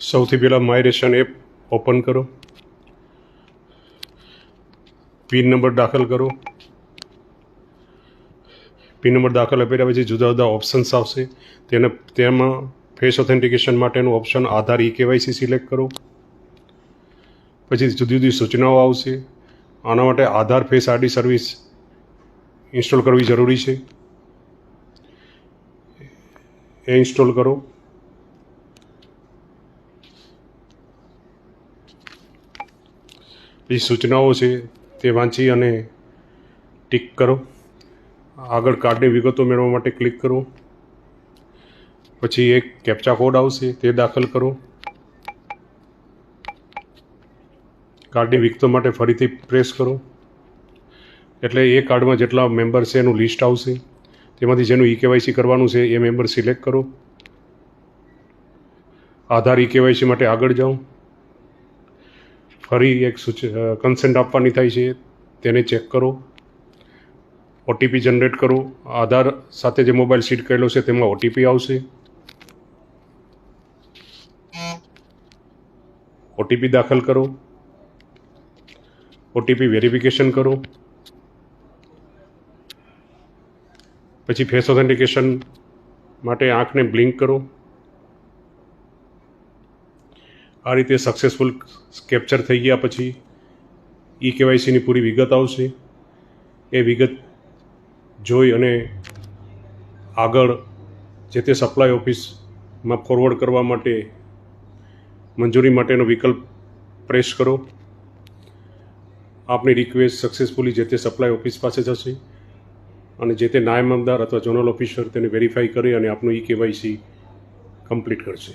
સૌથી પહેલાં my ration app open કરો. પિન નંબર દાખલ કરો. પિન નંબર દાખલ આપ્યા પછી જુદા જુદા ઓપ્શન્સ આવશે. તેને તેમાં ફેસ ઓથેન્ટિકેશન માટેનું option Aadhaar e KYC select કરો. પછી જુદી જુદી સૂચનાઓ આવશે. આના માટે Aadhaar face ID service install કરવી જરૂરી છે. એ ઇન્સ્ટોલ કરો. પછી સૂચનાઓ છે તે વાંચી અને ટિક કરો. આગળ કાર્ડની વિગતો મેળવવા માટે ક્લિક કરો. પછી એક કેપ્ચા કોડ આવશે, તે દાખલ કરો. કાર્ડની વિગતો માટે ફરીથી પ્રેસ કરો. એટલે એ કાર્ડમાં જેટલા મેમ્બર છે એનું લિસ્ટ આવશે. તેમાંથી જેનું ઈ કેવાયસી કરવાનું છે એ મેમ્બર સિલેક્ટ કરો. આધાર ઈ કેવાયસી માટે આગળ જાઓ. ફરી એક સૂચ કન્સેન્ટ આપવાની થાય છે. તેને ચેક કરો. ઓટીપી જનરેટ કરો. આધાર સાથે જે મોબાઈલ સીટ કરેલો છે તેમાં ઓટીપી આવશે. ઓટીપી દાખલ કરો. ઓટીપી વેરિફિકેશન કરો. પછી ફેસ ઓથેન્ટિકેશન માટે આંખને બ્લિંક કરો. આ રીતે સક્સેસફુલ કેપ્ચર થઈ ગયા પછી ઈ કેવાયસીની પૂરી વિગત આવશે. એ વિગત જોઈ અને આગળ જે તે સપ્લાય ઓફિસમાં ફોરવર્ડ કરવા માટે મંજૂરી માટેનો વિકલ્પ પ્રેસ કરો. આપની રિક્વેસ્ટ સક્સેસફુલી જે તે સપ્લાય ઓફિસ પાસે જશે અને જે તે નાયબ અમદાર અથવા ઝોનલ ઓફિસર તેને વેરીફાઈ કરી અને આપનું ઈ કેવાયસી કમ્પ્લીટ કરશે.